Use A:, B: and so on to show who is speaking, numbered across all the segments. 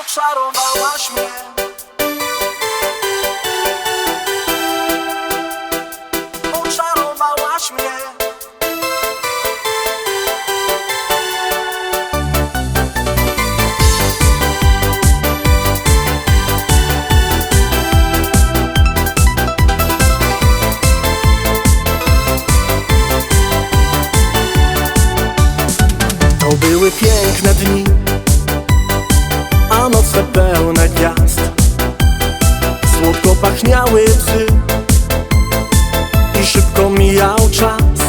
A: Oczarowałaś mnie. Oczarowałaś mnie. To były piękne dni noce pełne gwiazd. Słodko pachniały psy I szybko mijał czas.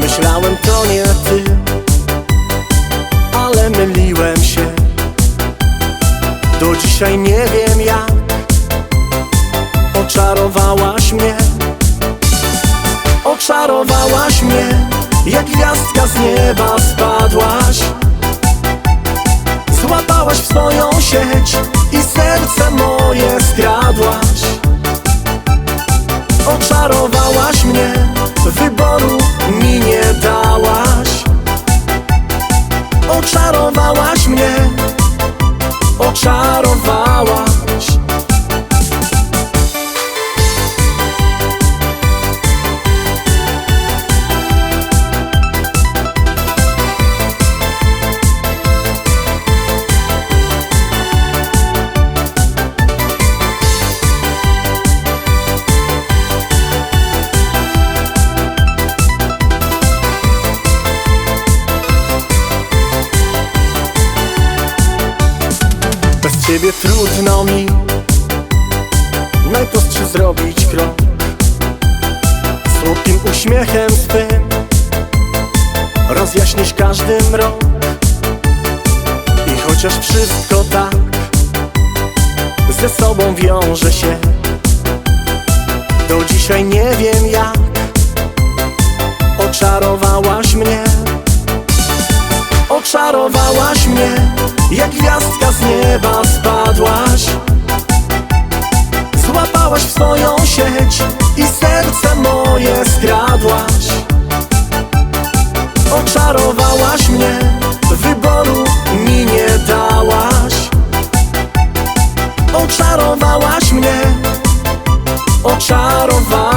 A: Myślałem to nie ty Ale myliłem się. Do dzisiaj nie wiem jak Oczarowałaś mnie. Oczarowałaś mnie Jak gwiazdka z nieba spadłaś W swoją sieć I serce moje ciebie trudno mi Najprostszy zrobić krok. Słodkim uśmiechem swym Rozjaśnisz każdy mrok. I chociaż wszystko tak Ze sobą wiąże się Do dzisiaj nie wiem jak Oczarowałaś mnie. Oczarowałaś mnie Jak gwiazdka z nieba swoją sieć I serce moje skradłaś. Oczarowałaś mnie Wyboru mi nie dałaś. Oczarowałaś mnie Oczarowałaś